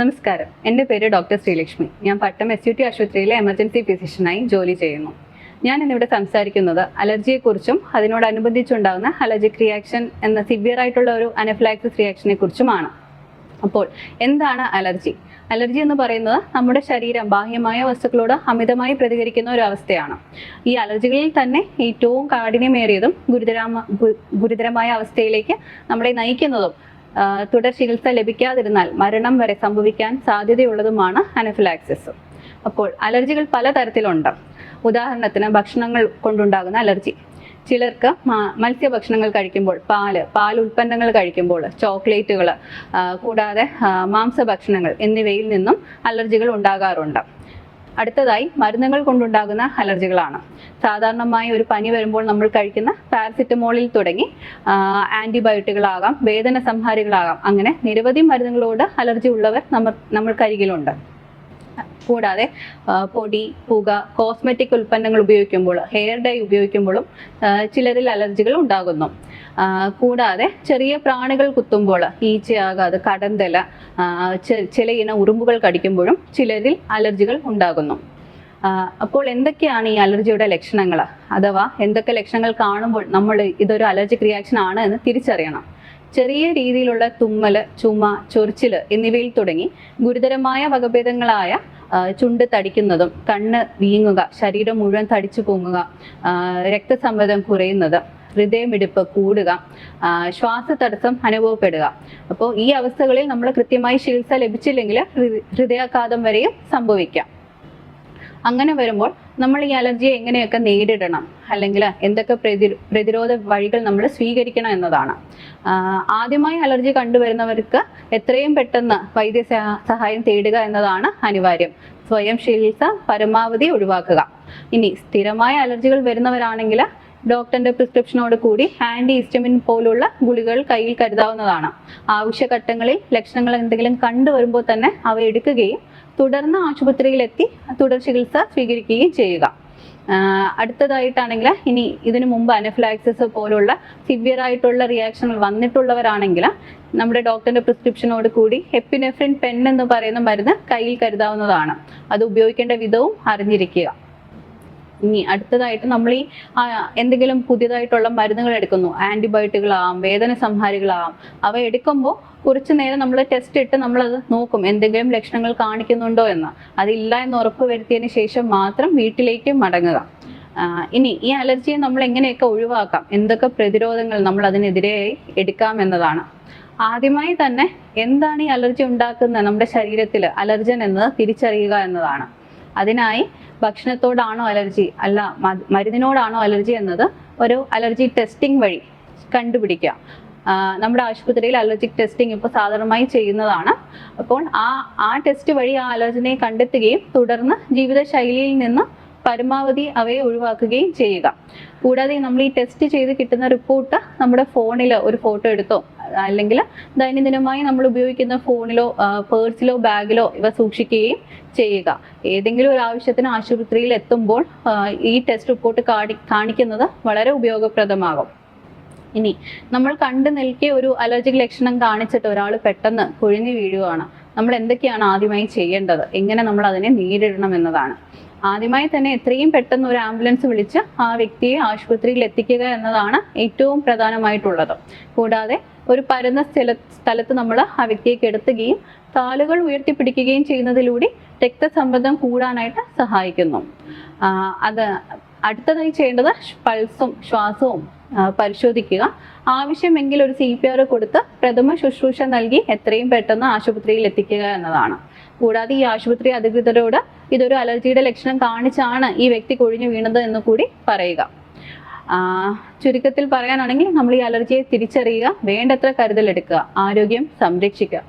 നമസ്കാരം. എന്റെ പേര് ഡോക്ടർ ശ്രീലക്ഷ്മി. ഞാൻ പട്ടം എസ് യു ടി ആശുപത്രിയിലെ എമർജൻസി ഫിസിഷ്യനായി ജോലി ചെയ്യുന്നു. ഞാൻ ഇന്നിവിടെ സംസാരിക്കുന്നത് അലർജിയെക്കുറിച്ചും അതിനോടനുബന്ധിച്ചുണ്ടാകുന്ന അലർജിക് റിയാക്ഷൻ എന്ന സിവിയർ ആയിട്ടുള്ള ഒരു അനഫ്ലാക്സിസ് റിയാക്ഷനെ കുറിച്ചുമാണ്. അപ്പോൾ എന്താണ് അലർജി? അലർജി എന്ന് പറയുന്നത് നമ്മുടെ ശരീരം ബാഹ്യമായ വസ്തുക്കളോട് അമിതമായി പ്രതികരിക്കുന്ന ഒരു അവസ്ഥയാണ്. ഈ അലർജികളിൽ തന്നെ ഏറ്റവും കാഠിന്യമേറിയതും ഗുരുതരമ ഗുരുതരമായ അവസ്ഥയിലേക്ക് നമ്മളെ നയിക്കുന്നതും തുടർ ചികിത്സ ലഭിക്കാതിരുന്നാൽ മരണം വരെ സംഭവിക്കാൻ സാധ്യതയുള്ളതുമാണ് അനഫിലാക്സിസ്. അപ്പോൾ അലർജികൾ പലതരത്തിലുണ്ട്. ഉദാഹരണത്തിന് ഭക്ഷണങ്ങൾ കൊണ്ടുണ്ടാകുന്ന അലർജി. ചിലർക്ക് മത്സ്യ മത്സ്യഭക്ഷണങ്ങൾ കഴിക്കുമ്പോൾ പാൽ പാൽ ഉൽപ്പന്നങ്ങൾ കഴിക്കുമ്പോൾ ചോക്ലേറ്റുകൾ കൂടാതെ മാംസ മാംസഭക്ഷണങ്ങൾ എന്നിവയിൽ നിന്നും അലർജികൾ ഉണ്ടാകാറുണ്ട്. അടുത്തതായി മരുന്നുകൾ കൊണ്ടുണ്ടാകുന്ന അലർജികളാണ്. സാധാരണമായി ഒരു പനി വരുമ്പോൾ നമ്മൾ കഴിക്കുന്ന പാരസിറ്റമോളിൽ തുടങ്ങി ആന്റിബയോട്ടിക്കുകളാകാം വേദന സംഹാരികളാകാം അങ്ങനെ നിരവധി മരുന്നുകളോട് അലർജി ഉള്ളവർ നമ്മൾ നമ്മൾക്കരികിലുണ്ട് കൂടാതെ പൊടി പുക കോസ്മെറ്റിക് ഉൽപ്പന്നങ്ങൾ ഉപയോഗിക്കുമ്പോൾ ഹെയർ ഡൈ ഉപയോഗിക്കുമ്പോഴും ചിലരിൽ അലർജികൾ ഉണ്ടാകുന്നു. കൂടാതെ ചെറിയ പ്രാണികൾ കുത്തുമ്പോൾ ഈച്ചയാകാതെ കടന്തല ചില ഇനം ഉറുമ്പുകൾ കടിക്കുമ്പോഴും ചിലരിൽ അലർജികൾ ഉണ്ടാകുന്നു. അപ്പോൾ എന്തൊക്കെയാണ് ഈ അലർജിയുടെ ലക്ഷണങ്ങൾ? അഥവാ എന്തൊക്കെ ലക്ഷണങ്ങൾ കാണുമ്പോൾ നമ്മൾ ഇതൊരു അലർജിക് റിയാക്ഷൻ ആണ് എന്ന് തിരിച്ചറിയണം. ചെറിയ രീതിയിലുള്ള തുമ്മൽ ചുമ ചൊറിച്ചിൽ എന്നിവയിൽ തുടങ്ങി ഗുരുതരമായ വകഭേദങ്ങളായ ചുണ്ട് തടിക്കുന്നതും കണ്ണ് വീങ്ങുക ശരീരം മുഴുവൻ തടിച്ചു പൊങ്ങുക രക്തസമ്മതം കുറയുന്നത് ഹൃദയമിടിപ്പ് കൂടുക ശ്വാസ തടസ്സം അനുഭവപ്പെടുക. അപ്പോൾ ഈ അവസ്ഥകളിൽ നമ്മൾ കൃത്യമായി ചികിത്സ ലഭിച്ചില്ലെങ്കിൽ ഹൃദയാഘാതം വരെയും സംഭവിക്കാം. അങ്ങനെ വരുമ്പോൾ നമ്മൾ ഈ അലർജിയെ എങ്ങനെയൊക്കെ നേരിടണം? അല്ലെങ്കിൽ എന്തൊക്കെ പ്രതി- പ്രതിരോധ വഴികൾ നമ്മൾ സ്വീകരിക്കണം എന്നതാണ്. ആദ്യമായി അലർജി കണ്ടുവരുന്നവർക്ക് എത്രയും പെട്ടെന്ന് വൈദ്യ സഹായം തേടുക എന്നതാണ് അനിവാര്യം. സ്വയം ചികിത്സ പരമാവധി ഒഴിവാക്കുക. ഇനി സ്ഥിരമായ അലർജികൾ വരുന്നവരാണെങ്കിൽ ഡോക്ടറിന്റെ പ്രിസ്ക്രിപ്ഷനോട് കൂടി ആന്റി ഹിസ്റ്റമിൻ പോലുള്ള ഗുളികൾ കയ്യിൽ കരുതാവുന്നതാണ്. ആവശ്യഘട്ടങ്ങളിൽ ലക്ഷണങ്ങൾ എന്തെങ്കിലും കണ്ടുവരുമ്പോൾ തന്നെ അവ എടുക്കുകയും തുടർന്ന് ആശുപത്രിയിലെത്തി തുടർ ചികിത്സ സ്വീകരിക്കുകയും ചെയ്യുക. അടുത്തതായിട്ടാണെങ്കിൽ ഇനി ഇതിനു മുമ്പ് അനഫ്ലാക്സിസ് പോലുള്ള സിവിയർ ആയിട്ടുള്ള റിയാക്ഷനുകൾ വന്നിട്ടുള്ളവരാണെങ്കിൽ നമ്മുടെ ഡോക്ടറിന്റെ പ്രിസ്ക്രിപ്ഷനോട് കൂടി എപ്പിനെഫ്രിൻ പെൻ എന്ന് പറയുന്ന മരുന്ന് കയ്യിൽ കരുതാവുന്നതാണ്. അത് ഉപയോഗിക്കേണ്ട വിധവും അറിഞ്ഞിരിക്കുക. ഇനി അടുത്തതായിട്ട് നമ്മൾ ഈ എന്തെങ്കിലും പുതിയതായിട്ടുള്ള മരുന്നുകൾ എടുക്കുന്നു. ആന്റിബയോട്ടിക്കുകളാവാം വേദന സംഹാരികളാവാം. അവ എടുക്കുമ്പോൾ കുറച്ച് നേരം നമ്മൾ ടെസ്റ്റ് ഇട്ട് നമ്മളത് നോക്കും എന്തെങ്കിലും ലക്ഷണങ്ങൾ കാണിക്കുന്നുണ്ടോ എന്ന്. അതില്ല എന്ന് ഉറപ്പ് വരുത്തിയതിന് ശേഷം മാത്രം വീട്ടിലേക്ക് മടങ്ങുക. ഇനി ഈ അലർജിയെ നമ്മൾ എങ്ങനെയൊക്കെ ഒഴിവാക്കാം? എന്തൊക്കെ പ്രതിരോധങ്ങൾ നമ്മൾ അതിനെതിരെയായി എടുക്കാം എന്നതാണ്. ആദ്യമായി തന്നെ എന്താണ് ഈ അലർജി ഉണ്ടാക്കുന്നത്? നമ്മുടെ ശരീരത്തിൽ അലർജൻ എന്നത് തിരിച്ചറിയുക എന്നതാണ്. അതിനായി ഭക്ഷണത്തോടാണോ അലർജി? അല്ല മരുന്നിനോടാണോ അലർജി എന്നത് ഒരു അലർജി ടെസ്റ്റിംഗ് വഴി കണ്ടുപിടിക്കുക. നമ്മുടെ ആശുപത്രിയിൽ അലർജിക് ടെസ്റ്റിംഗ് ഇപ്പോൾ സാധാരണമായി ചെയ്യുന്നതാണ്. അപ്പോൾ ആ ആ ടെസ്റ്റ് വഴി ആ അലർജിനെ കണ്ടെത്തുകയും തുടർന്ന് ജീവിതശൈലിയിൽ നിന്ന് പരമാവധി അവയെ ഒഴിവാക്കുകയും ചെയ്യുക. കൂടാതെ നമ്മൾ ഈ ടെസ്റ്റ് ചെയ്ത് കിട്ടുന്ന റിപ്പോർട്ട് നമ്മുടെ ഫോണിൽ ഒരു ഫോട്ടോ എടുത്തോ അല്ലെങ്കിൽ ദൈനംദിനമായി നമ്മൾ ഉപയോഗിക്കുന്ന ഫോണിലോ പേഴ്സിലോ ബാഗിലോ ഇവ സൂക്ഷിക്കുകയും ചെയ്യുക. ഏതെങ്കിലും ഒരു ആവശ്യത്തിന് ആശുപത്രിയിൽ എത്തുമ്പോൾ ഈ ടെസ്റ്റ് റിപ്പോർട്ട് കാണി കാണിക്കുന്നത് വളരെ ഉപയോഗപ്രദമാകും. ഇനി നമ്മൾ കണ്ടു നിൽക്കിയ ഒരു അലർജിക് ലക്ഷണം കാണിച്ചിട്ട് ഒരാൾ പെട്ടെന്ന് കുഴിഞ്ഞു വീഴുകയാണ്. നമ്മൾ എന്തൊക്കെയാണ് ആദ്യമായി ചെയ്യേണ്ടത്? എങ്ങനെ നമ്മൾ അതിനെ നേരിടണം എന്നതാണ്. ആദ്യമായി തന്നെ എത്രയും പെട്ടെന്ന് ഒരു ആംബുലൻസ് വിളിച്ച് ആ വ്യക്തിയെ ആശുപത്രിയിൽ എത്തിക്കുക എന്നതാണ് ഏറ്റവും പ്രധാനമായിട്ടുള്ളത്. കൂടാതെ ഒരു പരന്ന സ്ഥല സ്ഥലത്ത് നമ്മൾ ആ വ്യക്തിയെ കിടത്തുകയും കാലുകൾ ഉയർത്തിപ്പിടിക്കുകയും ചെയ്യുന്നതിലൂടെ രക്തസമ്മർദ്ദം കൂടാനായിട്ട് സഹായിക്കുന്നു. അത് അടുത്തതായി ചെയ്യേണ്ടത് പൾസും ശ്വാസവും പരിശോധിക്കുക. ആവശ്യമെങ്കിൽ ഒരു സി പി ആർ കൊടുത്ത് പ്രഥമ ശുശ്രൂഷ നൽകി എത്രയും പെട്ടെന്ന് ആശുപത്രിയിൽ എത്തിക്കുക എന്നതാണ്. കൂടാതെ ഈ ആശുപത്രി അധികൃതരോട് ഇതൊരു അലർജിയുടെ ലക്ഷണം കാണിച്ചാണ് ഈ വ്യക്തി കൊഴിഞ്ഞു വീണത് എന്ന് കൂടി പറയുക. ചുരുക്കത്തിൽ പറയാനാണെങ്കിൽ നമ്മൾ ഈ അലർജിയെ തിരിച്ചറിയുക വേണ്ടത്ര കരുതൽ എടുക്കുക ആരോഗ്യം സംരക്ഷിക്കുക.